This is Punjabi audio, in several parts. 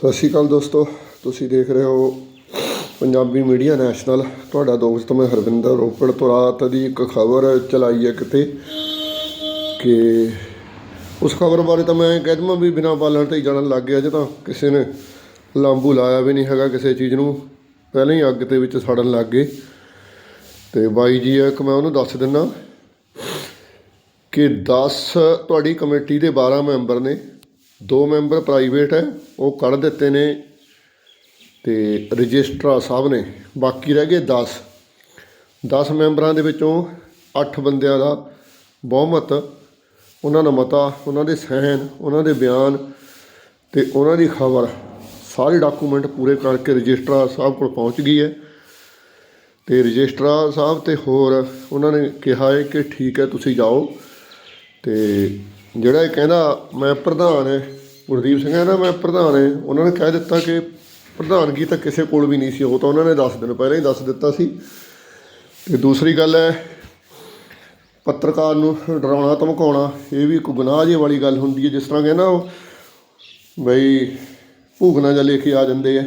ਸਤਿ ਸ਼੍ਰੀ ਅਕਾਲ ਦੋਸਤੋ, ਤੁਸੀਂ ਦੇਖ ਰਹੇ ਹੋ ਪੰਜਾਬੀ ਮੀਡੀਆ ਨੈਸ਼ਨਲ। ਤੁਹਾਡਾ ਦੋਸਤ ਮੈਂ ਹਰਵਿੰਦਰ ਰੋਪੜ ਤੋਂ, ਰਾਤ ਦੀ ਇੱਕ ਖਬਰ ਚਲਾਈ ਹੈ ਕਿਤੇ ਕਿ ਉਸ ਖਬਰ ਬਾਰੇ ਤਾਂ ਮੈਂ ਕਹਿ ਦਵਾਂ ਵੀ ਬਿਨਾਂ ਬਾਲਣ ਤੇ ਹੀ ਜਾਣਨ ਲੱਗ ਗਿਆ ਜੇ ਤਾਂ ਕਿਸੇ ਨੇ ਲਾਂਬੂ ਲਾਇਆ ਵੀ ਨਹੀਂ ਹੈਗਾ ਕਿਸੇ ਚੀਜ਼ ਨੂੰ। ਪਹਿਲਾਂ ਹੀ ਅੱਗ ਦੇ ਵਿੱਚ ਸੜਨ ਲੱਗ ਗਏ। ਤੇ ਬਾਈ ਜੀ ਆ ਇੱਕ ਮੈਂ ਉਹਨੂੰ ਦੱਸ ਦਿੰਦਾ ਕਿ 10 ਤੁਹਾਡੀ ਕਮੇਟੀ ਦੇ 12 ਮੈਂਬਰ ਨੇ ਦੋ ਮੈਂਬਰ ਪ੍ਰਾਈਵੇਟ ਹੈ, ਉਹ ਕੱਢ ਦਿੱਤੇ ਨੇ ਤੇ ਰਜਿਸਟਰਾਰ ਸਾਹਿਬ ਨੇ, ਬਾਕੀ ਰਹਿ ਗਏ 10 10 ਮੈਂਬਰਾਂ ਦੇ ਵਿੱਚੋਂ 8 ਬੰਦਿਆਂ ਦਾ ਬਹੁਮਤ, ਉਹਨਾਂ ਦਾ ਮਤਾ, ਉਹਨਾਂ ਦੇ ਸਹਿਣ, ਉਹਨਾਂ ਦੇ ਬਿਆਨ ਤੇ ਉਹਨਾਂ ਦੀ ਖਬਰ, ਸਾਰੇ ਡਾਕੂਮੈਂਟ ਪੂਰੇ ਕਰਕੇ ਰਜਿਸਟਰਾਰ ਸਾਹਿਬ ਕੋਲ ਪਹੁੰਚ ਗਈ ਹੈ। ਤੇ ਰਜਿਸਟਰਾਰ ਸਾਹਿਬ ਤੇ ਹੋਰ ਉਹਨਾਂ ਨੇ ਕਿਹਾ ਹੈ ਕਿ ਠੀਕ ਹੈ, ਤੁਸੀਂ ਜਾਓ ਤੇ ਜਿਹੜਾ ਇਹ ਕਹਿੰਦਾ, ਮੈਂ ਪ੍ਰਧਾਨ ਹੈ। ਗੁਰਦੀਪ ਸਿੰਘ ਕਹਿੰਦਾ, ਮੈਂ ਪ੍ਰਧਾਨ ਹੈ। ਉਹਨਾਂ ਨੇ ਕਹਿ ਦਿੱਤਾ ਕਿ ਪ੍ਰਧਾਨਗੀ ਤਾਂ ਕਿਸੇ ਕੋਲ ਵੀ ਨਹੀਂ ਸੀ। ਉਹ ਤਾਂ ਉਹਨਾਂ ਨੇ 10 ਦਿਨ ਪਹਿਲਾਂ ਹੀ ਦੱਸ ਦਿੱਤਾ ਸੀ। ਤੇ ਦੂਸਰੀ ਗੱਲ ਹੈ, ਪੱਤਰਕਾਰ ਨੂੰ ਡਰਾਉਣਾ, ਧਮਕਾਉਣਾ, ਇਹ ਵੀ ਇੱਕ ਗੁਨਾਹ ਜਿਹੀ ਵਾਲੀ ਗੱਲ ਹੁੰਦੀ ਹੈ। ਜਿਸ ਤਰ੍ਹਾਂ ਕਹਿੰਦਾ ਉਹ, ਬਈ ਭੂਖਣਾ ਜਿਹਾ ਲੈ ਕੇ ਆ ਜਾਂਦੇ ਆ।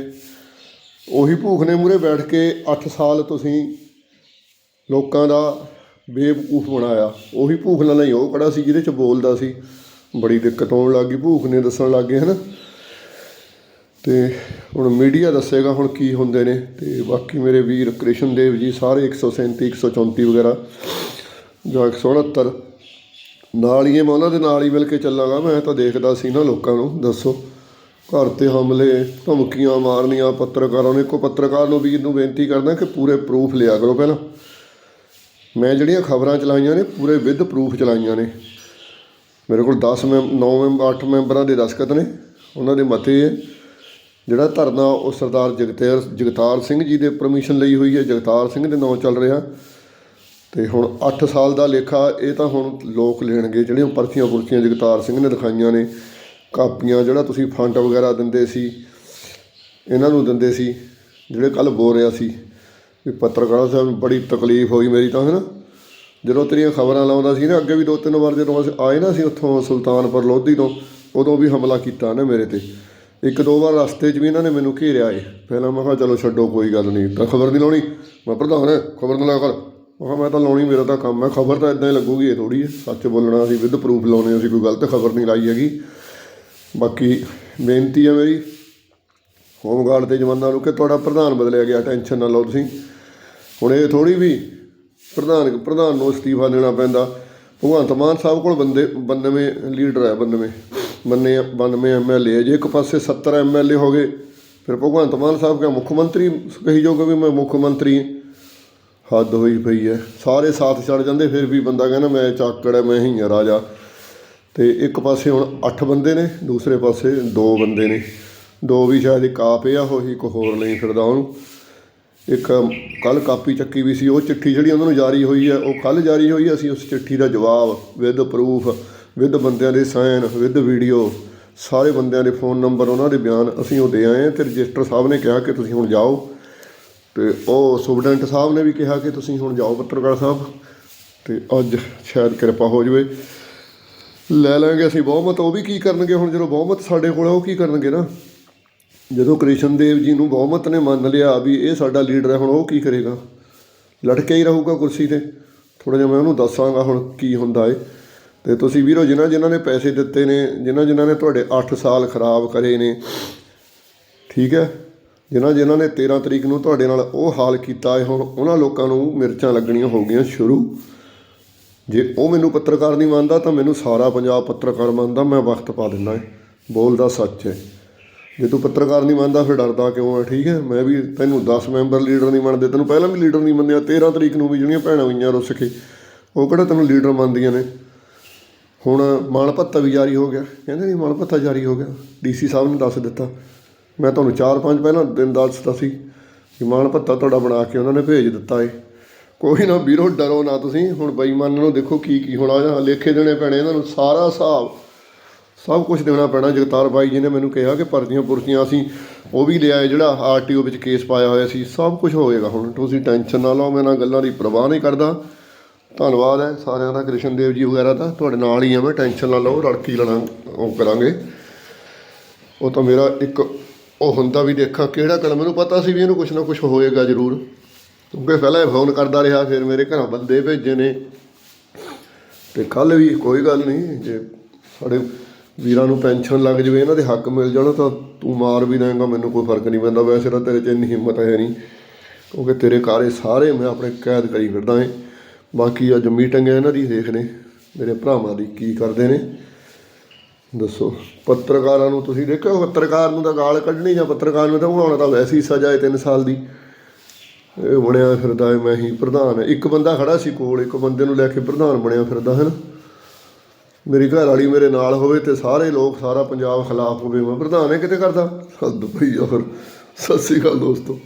ਉਹੀ ਭੂਖ ਨੇ ਮੂਰੇ ਬੈਠ ਕੇ 8 ਸਾਲ ਤੁਸੀਂ ਲੋਕਾਂ ਦਾ ਬੇਵਕੂਫ ਬਣਾਇਆ। ਉਹੀ ਭੂਖ ਨਾਲ ਨਹੀਂ, ਉਹ ਕਿਹੜਾ ਸੀ ਜਿਹਦੇ ਚ ਬੋਲਦਾ ਸੀ। ਬੜੀ ਦਿੱਕਤ ਆਉਣ ਲੱਗ ਗਈ, ਭੂਖ ਨੇ ਦੱਸਣ ਲੱਗ ਗਏ, ਹਨਾ। ਤੇ ਹੁਣ ਮੀਡੀਆ ਦੱਸੇਗਾ ਹੁਣ ਕੀ ਹੁੰਦੇ ਨੇ। ਤੇ ਬਾਕੀ ਮੇਰੇ ਵੀਰ ਕ੍ਰਿਸ਼ਨ ਦੇਵ ਜੀ, ਸਾਰੇ 137 134 ਵਗੈਰਾ, ਜਾਂ 169 ਨਾਲ ਹੀ ਇਹ ਮੈਂ ਉਹਨਾਂ ਦੇ ਨਾਲ ਹੀ ਮਿਲ ਕੇ ਚੱਲਾਂਗਾ। ਮੈਂ ਤਾਂ ਦੇਖਦਾ ਸੀ ਨਾ ਲੋਕਾਂ ਨੂੰ, ਦੱਸੋ। ਘਰ ਤੇ ਹਮਲੇ, ਧਮਕੀਆਂ ਮਾਰਨੀਆਂ, ਪੱਤਰਕਾਰਾਂ ਨੂੰ, ਇੱਕੋ ਪੱਤਰਕਾਰ ਨੂੰ ਵੀਰ ਨੂੰ ਬੇਨਤੀ ਕਰਦਾ ਕਿ ਪੂਰੇ ਪ੍ਰੂਫ ਲਿਆ ਕਰੋ ਪਹਿਲਾਂ। ਮੈਂ ਜਿਹੜੀਆਂ ਖਬਰਾਂ ਚਲਾਈਆਂ ਨੇ, ਪੂਰੇ ਵਿਦ ਪ੍ਰੂਫ ਚਲਾਈਆਂ ਨੇ। ਮੇਰੇ ਕੋਲ 10 ਮੈਂਬ 9 ਮੈਂਬ 8 ਮੈਂਬਰਾਂ ਦੇ ਦਸਖਤ ਨੇ। ਉਹਨਾਂ ਦੇ ਮਤੇ ਹੈ ਜਿਹੜਾ ਧਰਨਾ ਉਹ ਸਰਦਾਰ ਜਗਤੇਰ, ਜਗਤਾਰ ਸਿੰਘ ਜੀ ਦੇ ਪਰਮਿਸ਼ਨ ਲਈ ਹੋਈ ਹੈ। ਜਗਤਾਰ ਸਿੰਘ ਦੇ ਨਾਂ ਚੱਲ ਰਿਹਾ। ਤੇ ਹੁਣ 8 ਸਾਲ ਦਾ ਲੇਖਾ, ਇਹ ਤਾਂ ਹੁਣ ਲੋਕ ਲੈਣਗੇ। ਜਿਹੜੀਆਂ ਪਰਚੀਆਂ ਪੁਰਚੀਆਂ ਜਗਤਾਰ ਸਿੰਘ ਨੇ ਦਿਖਾਈਆਂ ਨੇ, ਕਾਪੀਆਂ ਜਿਹੜਾ ਤੁਸੀਂ ਫੰਡ ਵਗੈਰਾ ਦਿੰਦੇ ਸੀ, ਇਹਨਾਂ ਨੂੰ ਦਿੰਦੇ ਸੀ, ਜਿਹੜੇ ਕੱਲ ਬੋਲ ਰਿਹਾ ਸੀ। ਵੀ ਪੱਤਰਕਾਰਾਂ ਸਾਹਿਬ ਬੜੀ ਤਕਲੀਫ ਹੋਈ ਮੇਰੀ ਤਾਂ ਹੈ ਨਾ ਜਦੋਂ ਤੇਰੀਆਂ ਖਬਰਾਂ ਲਾਉਂਦਾ ਸੀ ਨਾ, ਅੱਗੇ ਵੀ ਦੋ ਤਿੰਨ ਵਾਰ ਜਦੋਂ ਅਸੀਂ ਆਏ ਨਾ ਸੀ ਉੱਥੋਂ ਸੁਲਤਾਨਪੁਰ ਲੋਧੀ ਤੋਂ, ਉਦੋਂ ਵੀ ਹਮਲਾ ਕੀਤਾ ਨਾ ਮੇਰੇ ਤੇ। ਇੱਕ ਦੋ ਵਾਰ ਰਸਤੇ 'ਚ ਵੀ ਇਹਨਾਂ ਨੇ ਮੈਨੂੰ ਘੇਰਿਆ ਏ। ਪਹਿਲਾਂ ਮੈਂ ਕਿਹਾ, ਚਲੋ ਛੱਡੋ, ਕੋਈ ਗੱਲ ਨਹੀਂ। ਤਾਂ ਖਬਰ ਨਹੀਂ ਲਾਉਣੀ। ਮੈਂ ਪ੍ਰਧਾਨ, ਖਬਰ ਨਾ ਲਾ ਕਰ। ਮੈਂ ਕਿਹਾ, ਮੈਂ ਤਾਂ ਲਾਉਣੀ, ਮੇਰਾ ਤਾਂ ਕੰਮ ਹੈ। ਖਬਰ ਤਾਂ ਇਦਾਂ ਹੀ ਲੱਗੂਗੀ ਇਹ ਥੋੜੀ ਹੈ ਸੱਚ ਬੋਲਣਾ, ਅਸੀਂ ਵਿਦ ਪ੍ਰੂਫ ਲਾਉਣੇ ਅਸੀਂ ਕੋਈ ਗਲਤ ਖਬਰ ਨਹੀਂ ਲਾਈ ਹੈਗੀ। ਬਾਕੀ ਬੇਨਤੀ ਹੈ ਮੇਰੀ ਹੋਮਗਾਰਡ ਦੇ ਜਵਾਨਾਂ ਨੂੰ ਕਿ ਤੁਹਾਡਾ ਪ੍ਰਧਾਨ ਬਦਲਿਆ ਗਿਆ, ਟੈਨਸ਼ਨ ਨਾ ਲਓ ਤੁਸੀਂ। ਹੁਣ ਇਹ ਥੋੜੀ ਵੀ ਪ੍ਰਧਾਨ ਪ੍ਰਧਾਨ ਨੂੰ ਅਸਤੀਫਾ ਦੇਣਾ ਪੈਂਦਾ। ਭਗਵੰਤ ਮਾਨ ਸਾਹਿਬ ਕੋਲ ਬੰਦੇ 92 ਲੀਡਰ ਹੈ 92 ਬੰਨੇ 92 ਐਮਐਲਏ ਜੇ ਇੱਕ ਪਾਸੇ 70 ਐਮਐਲਏ ਹੋ ਗਏ, ਫਿਰ ਭਗਵੰਤ ਮਾਨ ਸਾਹਿਬ ਕਿਆ ਮੁੱਖ ਮੰਤਰੀ ਕਹੀ ਜਾਊਗਾ ਵੀ ਮੈਂ ਮੁੱਖ ਮੰਤਰੀ ਹੱਦ ਹੋਈ ਪਈ ਹੈ। ਸਾਰੇ ਸਾਥ ਛੱਡ ਜਾਂਦੇ, ਫਿਰ ਵੀ ਬੰਦਾ ਕਹਿੰਦਾ ਮੈਂ ਚਾਕੜ ਹੈ, ਮੈਂ ਹੀ ਹਾਂ ਰਾਜਾ। ਤੇ ਇੱਕ ਪਾਸੇ ਹੁਣ 8 ਬੰਦੇ ਨੇ, ਦੂਸਰੇ ਪਾਸੇ 2 ਬੰਦੇ ਨੇ। ਦੋ ਵੀ ਸ਼ਾਇਦ ਇੱਕ ਆਪ ਆ ਹੋਈ ਇੱਕ ਹੋਰ ਨਹੀਂ ਫਿਰਦਾ ਉਹਨੂੰ। ਇੱਕ ਕੱਲ ਕਾਪੀ ਚੱਕੀ ਵੀ ਸੀ, ਉਹ ਚਿੱਠੀ ਜਿਹੜੀ ਉਹਨਾਂ ਨੂੰ ਜਾਰੀ ਹੋਈ ਹੈ, ਉਹ ਕੱਲ ਜਾਰੀ ਹੋਈ ਹੈ, ਅਸੀਂ ਉਸ ਚਿੱਠੀ ਦਾ ਜਵਾਬ ਵਿਦ ਪ੍ਰੂਫ ਵਿਦ ਬੰਦਿਆਂ ਦੇ ਸਾਈਨ ਵਿਦ ਵੀਡੀਓ ਸਾਰੇ ਬੰਦਿਆਂ ਦੇ ਫੋਨ ਨੰਬਰ ਉਹਨਾਂ ਦੇ ਬਿਆਨ ਅਸੀਂ ਉਹ ਦੇ ਆਏ ਹਾਂ ਤੇ ਰਜਿਸਟਰ ਸਾਹਿਬ ਨੇ ਕਿਹਾ ਕਿ ਤੁਸੀਂ ਹੁਣ ਜਾਓ ਤੇ ਉਹ ਸੁਪਰਡੈਂਟ ਸਾਹਿਬ ਨੇ ਵੀ ਕਿਹਾ ਕਿ ਤੁਸੀਂ ਹੁਣ ਜਾਓ ਪੱਤਰਕਾਰ ਸਾਹਿਬ ਤੇ ਅੱਜ ਸ਼ਾਇਦ ਕਿਰਪਾ ਹੋ ਜਾਵੇ। ਲੈ ਲਾਂਗੇ ਅਸੀਂ ਬਹੁਮਤ, ਉਹ ਵੀ ਕੀ ਕਰਨਗੇ ਹੁਣ ਜਦੋਂ ਬਹੁਮਤ ਸਾਡੇ ਕੋਲ ਆ, ਉਹ ਕੀ ਕਰਨਗੇ ਨਾ? ਜਦੋਂ ਕ੍ਰਿਸ਼ਨ ਦੇਵ ਜੀ ਨੂੰ ਬਹੁਮਤ ਨੇ ਮੰਨ ਲਿਆ ਵੀ ਇਹ ਸਾਡਾ ਲੀਡਰ ਹੈ, ਹੁਣ ਉਹ ਕੀ ਕਰੇਗਾ? ਲਟਕਿਆ ਹੀ ਰਹੂਗਾ ਕੁਰਸੀ ਤੇ। ਥੋੜਾ ਜਿਹਾ ਮੈਂ ਉਹਨੂੰ ਦੱਸਾਂਗਾ ਹੁਣ ਕੀ ਹੁੰਦਾ ਏ। ਤੇ ਤੁਸੀਂ ਵੀਰੋ, ਜਿਨ੍ਹਾਂ ਜਿਨ੍ਹਾਂ ਨੇ ਪੈਸੇ ਦਿੱਤੇ ਨੇ, ਜਿਨ੍ਹਾਂ ਜਿਨ੍ਹਾਂ ਨੇ ਤੁਹਾਡੇ 8 ਸਾਲ ਖਰਾਬ ਕਰੇ ਨੇ, ਠੀਕ ਹੈ? ਜਿਨ੍ਹਾਂ ਜਿਨ੍ਹਾਂ ਨੇ 13 ਤਰੀਕ ਨੂੰ ਤੁਹਾਡੇ ਨਾਲ ਉਹ ਹਾਲ ਕੀਤਾ ਹੈ ਹੁਣ ਉਹਨਾਂ ਲੋਕਾਂ ਨੂੰ ਮਿਰਚਾਂ ਲੱਗਣੀਆਂ ਹੋ ਗਈਆਂ ਸ਼ੁਰੂ। ਜੇ ਉਹ ਮੈਨੂੰ ਪੱਤਰਕਾਰ ਨਹੀਂ ਮੰਨਦਾ, ਤਾਂ ਮੈਨੂੰ ਸਾਰਾ ਪੰਜਾਬ ਪੱਤਰਕਾਰ ਮੰਨਦਾ, ਮੈਂ ਵਕਤ ਪਾ ਦਿੰਦਾ ਹੈ ਬੋਲਦਾ ਸੱਚ ਹੈ ਜੇ ਤੂੰ ਪੱਤਰਕਾਰ ਨਹੀਂ ਮੰਨਦਾ, ਫਿਰ ਡਰਦਾ ਕਿਉਂ ਹੈ ਠੀਕ ਹੈ? ਮੈਂ ਵੀ ਤੈਨੂੰ 10 ਮੈਂਬਰ ਲੀਡਰ ਨਹੀਂ ਮੰਨਦੇ, ਤੈਨੂੰ ਪਹਿਲਾਂ ਵੀ ਲੀਡਰ ਨਹੀਂ ਮੰਨਿਆ 13 ਤਰੀਕ ਨੂੰ ਵੀ ਜਿਹੜੀਆਂ ਭੈਣਾਂ ਹੋਈਆਂ ਰੁੱਸ ਕੇ, ਉਹ ਕਿਹੜਾ ਤੈਨੂੰ ਲੀਡਰ ਮੰਨਦੀਆਂ ਨੇ? ਹੁਣ ਮਾਣ ਭੱਤਾ ਵੀ ਜਾਰੀ ਹੋ ਗਿਆ। ਕਹਿੰਦੇ ਨਹੀਂ ਮਾਣ ਭੱਤਾ ਜਾਰੀ ਹੋ ਗਿਆ। ਡੀਸੀ ਸਾਹਿਬ ਨੇ ਦੱਸ ਦਿੱਤਾ। ਮੈਂ ਤੁਹਾਨੂੰ 4-5 ਪਹਿਲਾਂ ਦਿਨ ਦੱਸਦਾ ਸੀ ਕਿ ਮਾਣ ਭੱਤਾ ਤੁਹਾਡਾ ਬਣਾ ਕੇ ਉਹਨਾਂ ਨੇ ਭੇਜ ਦਿੱਤਾ ਏ। ਕੋਈ ਨਾ ਵੀਰੋ, ਡਰੋ ਨਾ ਤੁਸੀਂ। ਹੁਣ ਬੇਈਮਾਨਾਂ ਨੂੰ ਦੇਖੋ ਕੀ ਕੀ ਹੋਣਾ। ਜਾਂ ਲੇਖੇ ਦੇਣੇ ਪੈਣੇ ਇਹਨਾਂ ਨੂੰ। ਸਾਰਾ ਹਿਸਾਬ ਸਭ ਕੁਝ ਦੇਣਾ ਪੈਣਾ। ਜਗਤਾਰ ਬਾਈ ਜੀ ਨੇ ਮੈਨੂੰ ਕਿਹਾ ਕਿ ਪਰਚੀਆਂ ਪੁਰਚੀਆਂ ਅਸੀਂ ਉਹ ਵੀ ਲਿਆਏ ਜਿਹੜਾ ਆਰਟੀਓ ਵਿੱਚ ਕੇਸ ਪਾਇਆ ਹੋਇਆ ਸੀ। ਸਭ ਕੁਝ ਹੋਏਗਾ ਹੁਣ। ਤੁਸੀਂ ਟੈਨਸ਼ਨ ਨਾ ਲਓ, ਮੈਂ ਇਹਨਾਂ ਗੱਲਾਂ ਦੀ ਪਰਵਾਹ ਨਹੀਂ ਕਰਦਾ। ਧੰਨਵਾਦ ਹੈ ਸਾਰਿਆਂ ਦਾ ਕ੍ਰਿਸ਼ਨ ਦੇਵ ਜੀ ਵਗੈਰਾ ਦਾ। ਤੁਹਾਡੇ ਨਾਲ ਹੀ ਆ ਮੈਂ, ਟੈਨਸ਼ਨ ਨਾ ਲਓ ਰੜਕੀ ਲੈਣਾ ਉਹ ਕਰਾਂਗੇ। ਉਹ ਤਾਂ ਮੇਰਾ ਇੱਕ ਉਹ ਹੁੰਦਾ ਵੀ ਦੇਖਾਂ ਕਿਹੜਾ ਕਲਮ ਮੈਨੂੰ ਪਤਾ ਸੀ ਵੀ ਇਹਨੂੰ ਕੁਛ ਨਾ ਕੁਛ ਹੋਏਗਾ ਜ਼ਰੂਰ। ਕਿਉਂਕਿ ਪਹਿਲਾਂ ਇਹ ਫੋਨ ਕਰਦਾ ਰਿਹਾ, ਫਿਰ ਮੇਰੇ ਘਰੋਂ ਬੰਦੇ ਭੇਜੇ ਨੇ। ਤੇ ਕੱਲ ਵੀ ਕੋਈ ਗੱਲ ਨਹੀਂ, ਜੇ ਸਾਡੇ ਵੀਰਾਂ ਨੂੰ ਪੈਨਸ਼ਨ ਲੱਗ ਜਵੇ, ਇਹਨਾਂ ਦੇ ਹੱਕ ਮਿਲ ਜਾਣ, ਤਾਂ ਤੂੰ ਮਾਰ ਵੀ ਦੇਂਗਾ ਮੈਨੂੰ ਕੋਈ ਫ਼ਰਕ ਨਹੀਂ ਪੈਂਦਾ, ਵੈਸੇ ਤਾਂ ਤੇਰੇ 'ਚ ਇੰਨੀ ਹਿੰਮਤ ਹੈ ਨਹੀਂ, ਕਿਉਂਕਿ ਤੇਰੇ ਕਾਰੇ ਸਾਰੇ ਮੈਂ ਆਪਣੇ ਕੈਦ ਕਰੀ ਫਿਰਦਾ ਏ। ਬਾਕੀ ਅੱਜ ਮੀਟਿੰਗ ਹੈ ਇਹਨਾਂ ਦੀ, ਦੇਖਦੇ ਮੇਰੇ ਭਰਾਵਾਂ ਦੀ ਕੀ ਕਰਦੇ ਨੇ। ਦੱਸੋ, ਪੱਤਰਕਾਰਾਂ ਨੂੰ ਤੁਸੀਂ ਦੇਖਿਓ ਪੱਤਰਕਾਰ ਨੂੰ ਤਾਂ ਗਾਲ ਕੱਢਣੀ ਜਾਂ ਪੱਤਰਕਾਰ ਨੂੰ ਤਾਂ ਬਣਾਉਣਾ ਤਾਂ ਵੈਸੇ ਹੀ ਸਜ਼ਾ ਹੈ 3 ਸਾਲ ਦੀ। ਇਹ ਬਣਿਆ ਫਿਰਦਾ ਹੈ ਮੈਂ ਹੀ ਪ੍ਰਧਾਨ ਇੱਕ ਬੰਦਾ ਖੜਾ ਸੀ ਕੋਲ, ਇੱਕ ਬੰਦੇ ਨੂੰ ਲੈ ਕੇ ਪ੍ਰਧਾਨ ਬਣਿਆ ਫਿਰਦਾ, ਹੈ ਨਾ? ਮੇਰੀ ਘਰ ਵਾਲੀ ਮੇਰੇ ਨਾਲ ਹੋਵੇ ਤੇ ਸਾਰੇ ਲੋਕ, ਸਾਰਾ ਪੰਜਾਬ ਖਿਲਾਫ ਹੋਵੇ, ਮੈਂ ਪ੍ਰਧਾਨ ਹੈ ਕਿਤੇ ਕਰਦਾ। ਹੱਦ ਪਈ ਆ ਫਿਰ ਸਤਿ ਸ਼੍ਰੀ ਅਕਾਲ ਦੋਸਤੋ।